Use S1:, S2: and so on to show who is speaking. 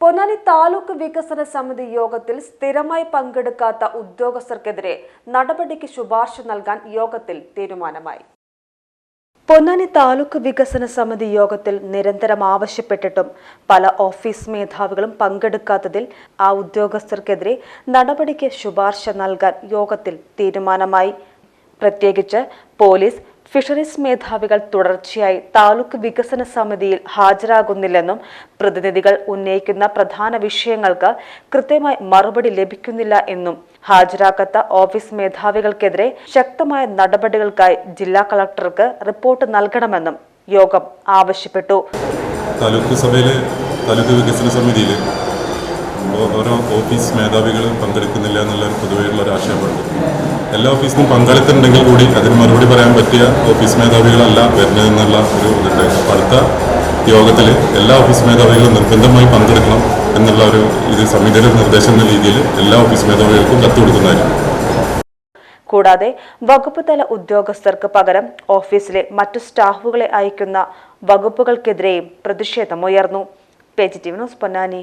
S1: പൊന്നാനി താലൂക്ക് വികസന സമിതി യോഗത്തിൽ സ്ഥിരമായി പങ്കെടുക്കാത്ത ഉദ്യോഗസ്ഥർക്കെതിരെ നടപടിക്ക് ശുപാർശ നൽകാൻ യോഗത്തിൽ തീരുമാനമായി. പൊന്നാനി താലൂക്ക് വികസന സമിതി യോഗത്തിൽ നിരന്തരം ആവശ്യപ്പെട്ടിട്ടും പല ഓഫീസ് മേധാവികളും പങ്കെടുക്കാത്തതിൽ ആ ഉദ്യോഗസ്ഥർക്കെതിരെ നടപടിക്ക് ശുപാർശ നൽകാൻ യോഗത്തിൽ തീരുമാനമായി. പ്രത്യേകിച്ച് പോലീസ് ഫിഷറീസ് മേധാവികൾ തുടർച്ചയായി താലൂക്ക് വികസന സമിതിയിൽ ഹാജരാകുന്നില്ലെന്നും പ്രതിനിധികൾ ഉന്നയിക്കുന്ന പ്രധാന വിഷയങ്ങൾക്ക് കൃത്യമായി മറുപടി ലഭിക്കുന്നില്ല എന്നും ഹാജരാക്കാത്ത ഓഫീസ് മേധാവികൾക്കെതിരെ ശക്തമായ നടപടികൾക്കായി ജില്ലാ കളക്ടർക്ക് റിപ്പോർട്ട് നൽകണമെന്നും യോഗം ആവശ്യപ്പെട്ടു.
S2: താലൂക്ക് സഭയിലെ താലൂക്ക് വികസന സമിതിയിൽ ഓരോ ഓഫീസ് മേധാവികൾ പങ്കെടുക്കുന്നില്ല എന്നുള്ള ഒരു പൊതുവെയുള്ള ഒരു ആശയമുണ്ട്. എല്ലാ ഓഫീസിനും പങ്കാളിത്തമുണ്ടെങ്കിൽ കൂടി അതിന് മറുപടി പറയാൻ പറ്റിയ ഓഫീസ് മേധാവികളല്ല വരുന്നതെന്നുള്ള ഒരു ഇതുണ്ട്. അപ്പോൾ അടുത്ത യോഗത്തിൽ എല്ലാ ഓഫീസ് മേധാവികളും നിർബന്ധമായി പങ്കെടുക്കണം എന്നുള്ള ഒരു ഇത് സമിതിയുടെ നിർദ്ദേശം എന്ന രീതിയിൽ എല്ലാ ഓഫീസ് മേധാവികൾക്കും കത്ത് കൊടുക്കുന്നതായിരിക്കും.
S1: കൂടാതെ വകുപ്പ് തല ഉദ്യോഗസ്ഥർക്ക് പകരം ഓഫീസിലെ മറ്റു സ്റ്റാഫുകളെ അയക്കുന്ന വകുപ്പുകൾക്കെതിരെയും പ്രതിഷേധമുയർന്നു പേജ് ടി വിനോസ് പൊന്നാനി.